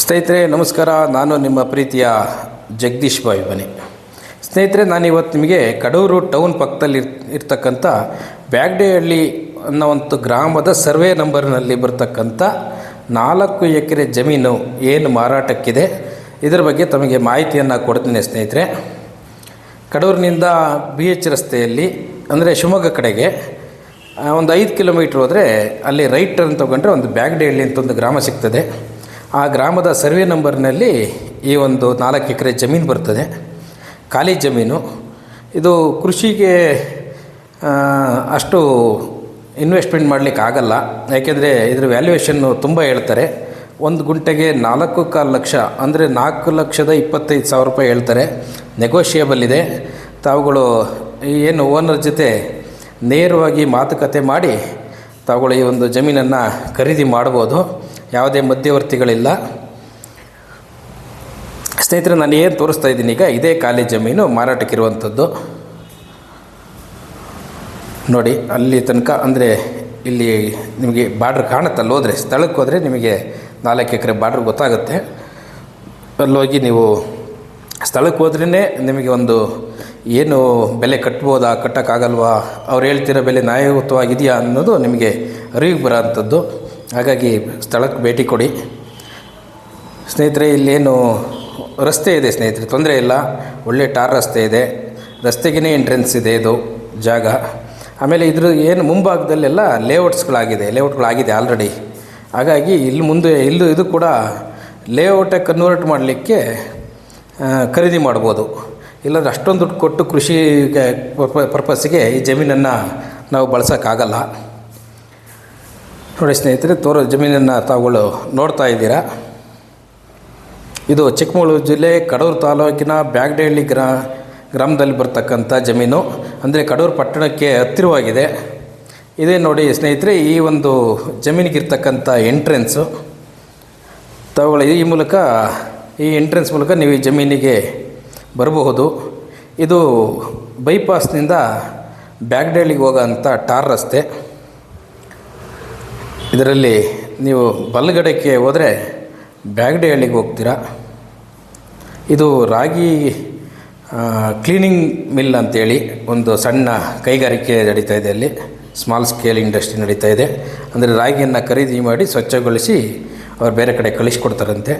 ಸ್ನೇಹಿತರೆ, ನಮಸ್ಕಾರ. ನಾನು ನಿಮ್ಮ ಪ್ರೀತಿಯ ಜಗದೀಶ್ ಬಾಯಿ ಬನಿ ಸ್ನೇಹಿತರೆ, ನಾನಿವತ್ತು ನಿಮಗೆ ಕಡೂರು ಟೌನ್ ಪಕ್ಕದಲ್ಲಿ ಇರ್, ಇರ್ತಕ್ಕಂಥ ಬ್ಯಾಗ್ಡೇಹಳ್ಳಿ ಅನ್ನೋ ಒಂದು ಗ್ರಾಮದ ಸರ್ವೆ ನಂಬರ್ನಲ್ಲಿ ಬರ್ತಕ್ಕಂಥ ನಾಲ್ಕು ಎಕರೆ ಜಮೀನು ಏನು ಮಾರಾಟಕ್ಕಿದೆ, ಇದರ ಬಗ್ಗೆ ತಮಗೆ ಮಾಹಿತಿಯನ್ನು ಕೊಡ್ತೀನಿ ಸ್ನೇಹಿತರೆ. ಕಡೂರಿನಿಂದ ಬಿ ಎಚ್ ರಸ್ತೆಯಲ್ಲಿ, ಅಂದರೆ ಶಿವಮೊಗ್ಗ ಕಡೆಗೆ ಒಂದು ಐದು ಕಿಲೋಮೀಟ್ರ್ ಹೋದರೆ ಅಲ್ಲಿ ರೈಟ್ ಟರ್ನ್ ತೊಗೊಂಡ್ರೆ ಒಂದು ಬ್ಯಾಗ್ಡೇಹಳ್ಳಿ ಅಂತ ಒಂದು ಗ್ರಾಮ ಸಿಗ್ತದೆ. ಆ ಗ್ರಾಮದ ಸರ್ವೆ ನಂಬರ್ನಲ್ಲಿ ಈ ಒಂದು ನಾಲ್ಕು ಎಕರೆ ಜಮೀನು ಬರ್ತದೆ. ಖಾಲಿ ಜಮೀನು. ಇದು ಕೃಷಿಗೆ ಅಷ್ಟು ಇನ್ವೆಸ್ಟ್ಮೆಂಟ್ ಮಾಡಲಿಕ್ಕೆ ಆಗಲ್ಲ. ಯಾಕೆಂದರೆ ಇದ್ರ ವ್ಯಾಲ್ಯೂಯೇಷನ್ನು ತುಂಬ ಹೇಳ್ತಾರೆ. ಒಂದು ಗುಂಟೆಗೆ ನಾಲ್ಕು ಕಾಲು ಲಕ್ಷ, ಅಂದರೆ ನಾಲ್ಕು ಲಕ್ಷದ ಇಪ್ಪತ್ತೈದು ಸಾವಿರ ರೂಪಾಯಿ ಹೇಳ್ತಾರೆ. ನೆಗೋಷಿಯೇಬಲ್ ಇದೆ. ತಾವುಗಳು ಏನು ಓನರ್ ಜೊತೆ ನೇರವಾಗಿ ಮಾತುಕತೆ ಮಾಡಿ ತಾವುಗಳು ಈ ಒಂದು ಜಮೀನನ್ನು ಖರೀದಿ ಮಾಡ್ಬೋದು ಯಾವುದೇ ಮಧ್ಯವರ್ತಿಗಳಿಲ್ಲ. ಸ್ನೇಹಿತರೆ, ನಾನು ಏನು ತೋರಿಸ್ತಾ ಇದ್ದೀನಿ ಈಗ, ಇದೇ ಖಾಲಿ ಜಮೀನು ಮಾರಾಟಕ್ಕಿರುವಂಥದ್ದು ನೋಡಿ, ಅಲ್ಲಿ ತನಕ ಅಂದರೆ ಇಲ್ಲಿ ನಿಮಗೆ ಬಾರ್ಡ್ರ್ ಕಾಣುತ್ತಲ್ಲ ಹೋದರೆ, ಸ್ಥಳಕ್ಕೆ ಹೋದರೆ ನಿಮಗೆ ನಾಲ್ಕು ಎಕರೆ ಬಾರ್ಡ್ರ್ ಗೊತ್ತಾಗುತ್ತೆ. ಅಲ್ಲೋಗಿ ನೀವು ಸ್ಥಳಕ್ಕೆ ಹೋದ್ರೇ ನಿಮಗೆ ಒಂದು ಏನು ಬೆಲೆ ಕಟ್ಬೋದಾ, ಕಟ್ಟೋಕ್ಕಾಗಲ್ವಾ, ಅವ್ರು ಹೇಳ್ತಿರೋ ಬೆಲೆ ನ್ಯಾಯಯುತವಾಗಿದೆಯಾ ಅನ್ನೋದು ನಿಮಗೆ ಅರಿವಿಗೆ ಬರೋ ಅಂಥದ್ದು ಹಾಗಾಗಿ ಸ್ಥಳಕ್ಕೆ ಭೇಟಿ ಕೊಡಿ. ಸ್ನೇಹಿತರೆ, ಇಲ್ಲೇನು ರಸ್ತೆ ಇದೆ ಸ್ನೇಹಿತರೆ, ತೊಂದರೆ ಇಲ್ಲ. ಒಳ್ಳೆ ಟಾರ್ ರಸ್ತೆ ಇದೆ. ರಸ್ತೆಗೇ ಎಂಟ್ರೆನ್ಸ್ ಇದೆ ಇದು ಜಾಗ. ಆಮೇಲೆ ಇದ್ರ ಏನು ಮುಂಭಾಗದಲ್ಲೆಲ್ಲ ಲೇಔಟ್ಸ್ಗಳಾಗಿದೆ, ಲೇಔಟ್ಗಳಾಗಿದೆ ಆಲ್ರೆಡಿ ಹಾಗಾಗಿ ಇಲ್ಲಿ ಮುಂದೆ, ಇಲ್ಲೂ ಇದು ಕೂಡ ಲೇಔಟೇ ಕನ್ವರ್ಟ್ ಮಾಡಲಿಕ್ಕೆ ಖರೀದಿ ಮಾಡ್ಬೋದು. ಇಲ್ಲಾಂದ್ರೆ ಅಷ್ಟೊಂದು ದುಡ್ಡು ಕೊಟ್ಟು ಕೃಷಿಗೆ ಪರ್ಪಸ್ಸಿಗೆ ಈ ಜಮೀನನ್ನು ನಾವು ಬಳಸೋಕ್ಕಾಗಲ್ಲ. ನೋಡಿ ಸ್ನೇಹಿತರೆ, ತೋರೋ ಜಮೀನನ್ನು ತಾವುಗಳು ನೋಡ್ತಾ ಇದ್ದೀರಾ? ಇದು ಚಿಕ್ಕಮಗಳೂರು ಜಿಲ್ಲೆ ಕಡೂರು ತಾಲೂಕಿನ ಬ್ಯಾಗ್ಡೇಹಳ್ಳಿ ಗ್ರಾ, ಗ್ರಾಮದಲ್ಲಿ ಬರ್ತಕ್ಕಂಥ ಜಮೀನು. ಅಂದರೆ ಕಡೂರು ಪಟ್ಟಣಕ್ಕೆ ಹತ್ತಿರವಾಗಿದೆ. ಇದೇ ನೋಡಿ ಸ್ನೇಹಿತರೆ, ಈ ಒಂದು ಜಮೀನಿಗಿರ್ತಕ್ಕಂಥ ಎಂಟ್ರೆನ್ಸು ತಾವುಗಳು ಈ ಮೂಲಕ, ಈ ಎಂಟ್ರೆನ್ಸ್ ಮೂಲಕ ನೀವು ಈ ಜಮೀನಿಗೆ ಬರಬಹುದು. ಇದು ಬೈಪಾಸ್ನಿಂದ ಬ್ಯಾಗ್ಡೇಲಿಗೆ ಹೋಗೋಂಥ ಟಾರ್ ರಸ್ತೆ. ಇದರಲ್ಲಿ ನೀವು ಬಲಗಡೆಗೆ ಹೋದರೆ ಬ್ಯಾಗ್ಡೇಹಳ್ಳಿಗೆ ಹೋಗ್ತೀರಾ. ಇದು ರಾಗಿ ಕ್ಲೀನಿಂಗ್ ಮಿಲ್ ಅಂತೇಳಿ ಒಂದು ಸಣ್ಣ ಕೈಗಾರಿಕೆ ನಡೀತಾ ಇದೆ ಅಲ್ಲಿ. ಸ್ಮಾಲ್ ಸ್ಕೇಲ್ ಇಂಡಸ್ಟ್ರಿ ನಡೀತಾ ಇದೆ. ಅಂದರೆ ರಾಗಿಯನ್ನು ಖರೀದಿ ಮಾಡಿ ಸ್ವಚ್ಛಗೊಳಿಸಿ ಅವ್ರು ಬೇರೆ ಕಡೆ ಕಳಿಸ್ಕೊಡ್ತಾರಂತೆ.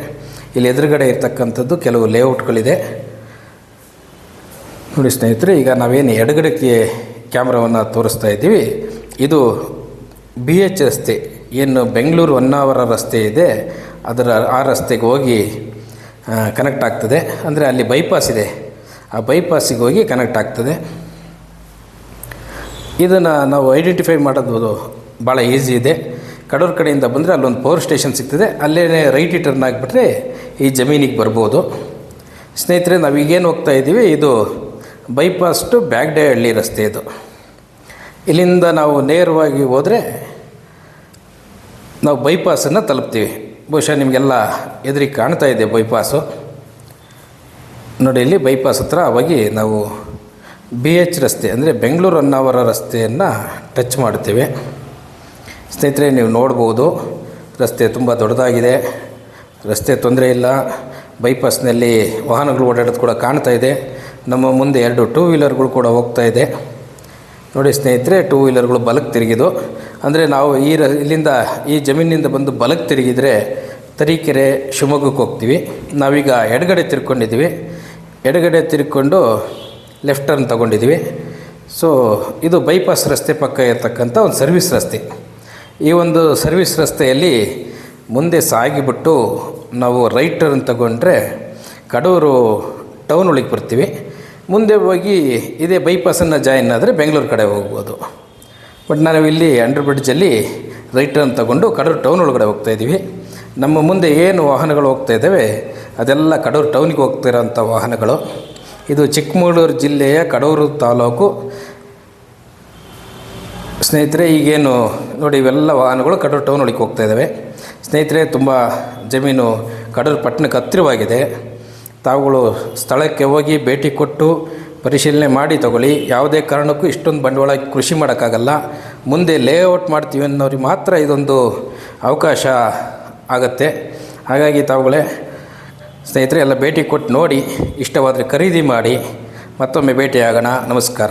ಇಲ್ಲಿ ಎದುರುಗಡೆ ಇರ್ತಕ್ಕಂಥದ್ದು ಕೆಲವು ಲೇಔಟ್ಗಳಿದೆ ನೋಡಿ ಸ್ನೇಹಿತರೆ, ಈಗ ನಾವೇನು ಎಡಗಡೆಗೆ ಕ್ಯಾಮ್ರಾವನ್ನು ತೋರಿಸ್ತಾ ಇದ್ದೀವಿ. ಇದು ಬಿ ಎಚ್ ರಸ್ತೆ ಏನು ಬೆಂಗಳೂರು ಹೊನ್ನಾವರ ರಸ್ತೆ ಇದೆ. ಅದರ ಆ ರಸ್ತೆಗೆ ಹೋಗಿ ಕನೆಕ್ಟ್ ಆಗ್ತದೆ. ಅಂದರೆ ಅಲ್ಲಿ ಬೈಪಾಸ್ ಇದೆ. ಆ ಬೈಪಾಸಿಗೆ ಹೋಗಿ ಕನೆಕ್ಟ್ ಆಗ್ತದೆ. ಇದನ್ನು ನಾವು ಐಡೆಂಟಿಫೈ ಮಾಡೋದು ಭಾಳ ಈಸಿ ಇದೆ. ಕಡೂರು ಕಡೆಯಿಂದ ಬಂದರೆ ಅಲ್ಲೊಂದು ಪವರ್ ಸ್ಟೇಷನ್ ಸಿಗ್ತದೆ. ಅಲ್ಲೇ ರೈಟ್ ಟರ್ನ್ ಆಗಿಬಿಟ್ರೆ ಈ ಜಮೀನಿಗೆ ಬರ್ಬೋದು. ಸ್ನೇಹಿತರೆ, ನಾವೀಗೇನು ಹೋಗ್ತಾ ಇದ್ದೀವಿ. ಇದು ಬೈಪಾಸ್ ಟು ಬ್ಯಾಗ್ಡಹಳ್ಳಿ ರಸ್ತೆ ಇದು. ಇಲ್ಲಿಂದ ನಾವು ನೇರವಾಗಿ ಹೋದರೆ ನಾವು ಬೈಪಾಸನ್ನು ತಲುಪ್ತೀವಿ. ಬಹುಶಃ ನಿಮಗೆಲ್ಲ ಎದುರಿಗೆ ಕಾಣ್ತಾ ಇದೆ ಬೈಪಾಸು ನೋಡಿ, ಇಲ್ಲಿ ಬೈಪಾಸ್ ಹತ್ರ ಅವಾಗಿ ನಾವು ಬಿ ಎಚ್ ರಸ್ತೆ ಅಂದರೆ ಬೆಂಗಳೂರು ಹೊನ್ನಾವರ ರಸ್ತೆಯನ್ನು ಟಚ್ ಮಾಡ್ತೇವೆ ಸ್ನೇಹಿತರೆ, ನೀವು ನೋಡ್ಬೋದು, ರಸ್ತೆ ತುಂಬ ದೊಡ್ಡದಾಗಿದೆ. ರಸ್ತೆ ತೊಂದರೆ ಇಲ್ಲ. ಬೈಪಾಸ್ನಲ್ಲಿ ವಾಹನಗಳು ಓಡಾಡೋದು ಕೂಡ ಕಾಣ್ತಾ ಇದೆ. ನಮ್ಮ ಮುಂದೆ ಎರಡು ಟೂ ವೀಲರ್ಗಳು ಕೂಡ ಹೋಗ್ತಾ ಇದೆ. ನೋಡಿ ಸ್ನೇಹಿತರೆ ಟೂ ವೀಲರ್ಗಳು ಬಲಕ್ಕೆ ತಿರುಗಿದು ಅಂದರೆ ನಾವು ಈ ರ, ಇಲ್ಲಿಂದ ಈ ಜಮೀನಿನಿಂದ ಬಂದು ಬಲಕ್ಕೆ ತಿರುಗಿದರೆ ತರೀಕೆರೆ ಶಿವಮೊಗ್ಗಕ್ಕೆ ಹೋಗ್ತೀವಿ. ನಾವೀಗ ಎಡಗಡೆ ತಿರ್ಕೊಂಡಿದ್ದೀವಿ. ಎಡಗಡೆ ತಿರ್ಕೊಂಡು ಲೆಫ್ಟ್ ಟರ್ನ್ ತೊಗೊಂಡಿದ್ದೀವಿ. ಸೊ ಇದು ಬೈಪಾಸ್ ರಸ್ತೆ ಪಕ್ಕ ಇರತಕ್ಕಂಥ ಒಂದು ಸರ್ವಿಸ್ ರಸ್ತೆ. ಈ ಒಂದು ಸರ್ವಿಸ್ ರಸ್ತೆಯಲ್ಲಿ ಮುಂದೆ ಸಾಗಿಬಿಟ್ಟು ನಾವು ರೈಟ್ ಟರ್ನ್ ತಗೊಂಡ್ರೆ ಕಡೂರು ಟೌನ್ ಒಳಗೆ ಬರ್ತೀವಿ. ಮುಂದೆ ಹೋಗಿ ಇದೇ ಬೈಪಾಸನ್ನು ಜಾಯಿನ್ ಆದರೆ ಬೆಂಗಳೂರು ಕಡೆ ಹೋಗ್ಬೋದು. ಬಟ್ ನಾವು ಇಲ್ಲಿ ಅಂಡರ್ ಬ್ರಿಡ್ಜಲ್ಲಿ ರೈಟ್ ಟರ್ನ್ ತಗೊಂಡು ಕಡೂರು ಟೌನ್ ಒಳಗಡೆ ಹೋಗ್ತಾ ಇದ್ದೀವಿ. ನಮ್ಮ ಮುಂದೆ ಏನು ವಾಹನಗಳು ಹೋಗ್ತಾ ಇದ್ದಾವೆ, ಅದೆಲ್ಲ ಕಡೂರು ಟೌನಿಗೆ ಹೋಗ್ತಿರೋಂಥ ವಾಹನಗಳು. ಇದು ಚಿಕ್ಕಮಗಳೂರು ಜಿಲ್ಲೆಯ ಕಡೂರು ತಾಲೂಕು. ಸ್ನೇಹಿತರೆ, ಈಗೇನು ನೋಡಿ, ಇವೆಲ್ಲ ವಾಹನಗಳು ಕಡೂರು ಟೌನ್ ಒಳಗೆ ಹೋಗ್ತಾ ಇದ್ದಾವೆ. ಸ್ನೇಹಿತರೆ, ತುಂಬ ಜಮೀನು ಕಡೂರು ಪಟ್ಟಣಕ್ಕೆ ಹತ್ತಿರವಾಗಿದೆ. ತಾವುಗಳು ಸ್ಥಳಕ್ಕೆ ಹೋಗಿ ಭೇಟಿ ಕೊಟ್ಟು ಪರಿಶೀಲನೆ ಮಾಡಿ ತಗೊಳ್ಳಿ. ಯಾವುದೇ ಕಾರಣಕ್ಕೂ ಇಷ್ಟೊಂದು ಬಂಡವಾಳ ಕೃಷಿ ಮಾಡೋಕ್ಕಾಗಲ್ಲ. ಮುಂದೆ ಲೇಔಟ್ ಮಾಡ್ತೀವಿ ಅನ್ನೋರಿಗೆ ಮಾತ್ರ ಇದೊಂದು ಅವಕಾಶ ಆಗತ್ತೆ. ಹಾಗಾಗಿ ತಾವುಗಳೇ, ಸ್ನೇಹಿತರೆ, ಎಲ್ಲ ಭೇಟಿ ಕೊಟ್ಟು ನೋಡಿ, ಇಷ್ಟವಾದರೆ ಖರೀದಿ ಮಾಡಿ ಮತ್ತೊಮ್ಮೆ ಭೇಟಿಯಾಗೋಣ. ನಮಸ್ಕಾರ.